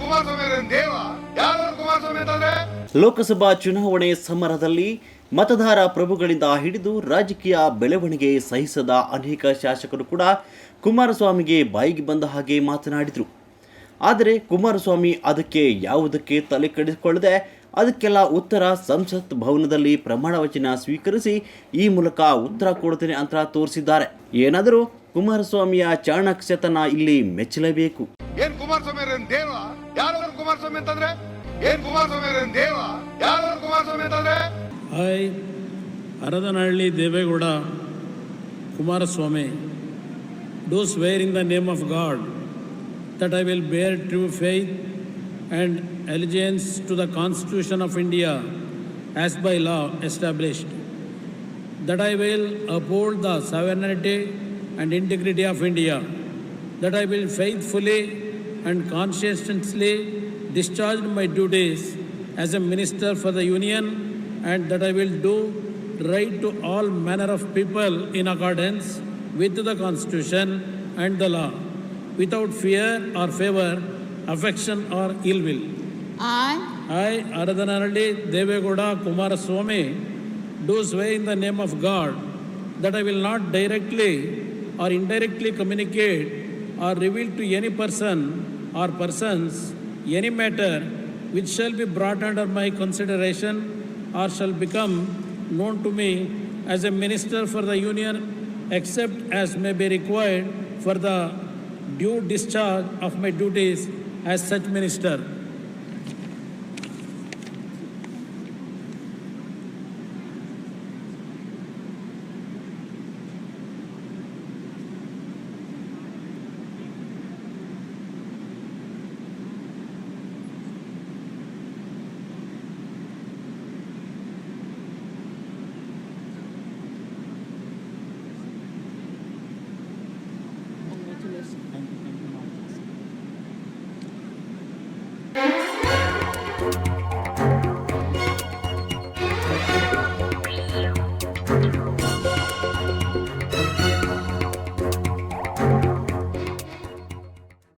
ಕುಮಾರಸ್ವಾಮಿ ಅಂತಂದ್ರೆ ಲೋಕಸಭಾ ಚುನಾವಣೆ ಸಮರದಲ್ಲಿ ಮತದಾರ ಪ್ರಭುಗಳಿಂದ ಹಿಡಿದು ರಾಜಕೀಯ ಬೆಳವಣಿಗೆ ಸಹಿಸದ ಅನೇಕ ಶಾಸಕರು ಕೂಡ ಕುಮಾರಸ್ವಾಮಿಗೆ ಬಾಯಿಗೆ ಬಂದ ಹಾಗೆ ಮಾತನಾಡಿದರು. ಆದರೆ ಕುಮಾರಸ್ವಾಮಿ ಅದಕ್ಕೆ ಯಾವುದಕ್ಕೆ ತಲೆ ಕೆಡಿಸಿಕೊಳ್ಳದೆ ಅದಕ್ಕೆಲ್ಲ ಉತ್ತರ ಸಂಸತ್ ಭವನದಲ್ಲಿ ಪ್ರಮಾಣ ವಚನ ಸ್ವೀಕರಿಸಿ ಈ ಮೂಲಕ ಉತ್ತರ ಕೊಡ್ತೇನೆ ಅಂತ ತೋರಿಸಿದ್ದಾರೆ. ಏನಾದರೂ ಕುಮಾರಸ್ವಾಮಿಯ ಚಾಣಾಕ್ಷತನ ಇಲ್ಲಿ ಮೆಚ್ಚಲೇಬೇಕು. ಏನ್ ಕುಮಾರಸ್ವಾಮಿ ಅವ್ರೇನ್ ದೇವ ಯಾರವ್ರು ಕುಮಾರಸ್ವಾಮಿ ಅಂತಂದ್ರೆ ಏನ್ ಕುಮಾರಸ್ವಾಮಿ ಅವ್ರೇನ್ ದೇವ ಯಾರವ್ರು ಕುಮಾರಸ್ವಾಮಿ ಅಂತಂದ್ರೆ I, Aradhanalli Devegowda Kumaraswamy, do swear in the name of God that I will bear true faith and allegiance to the Constitution of India as by law established, that I will uphold the sovereignty and integrity of India, that I will faithfully and conscientiously discharged my duties as a minister for the Union and that I will do right to all manner of people in accordance with the Constitution and the law, without fear or favor, affection or ill will. I, I, Aradhanaralli Devegowda Kumaraswamy, do swear in the name of God that I will not directly or indirectly communicate or reveal to any person or persons any matter which shall be brought under my consideration or shall become known to me as a minister for the Union except as may be required for the due discharge of my duties as such minister.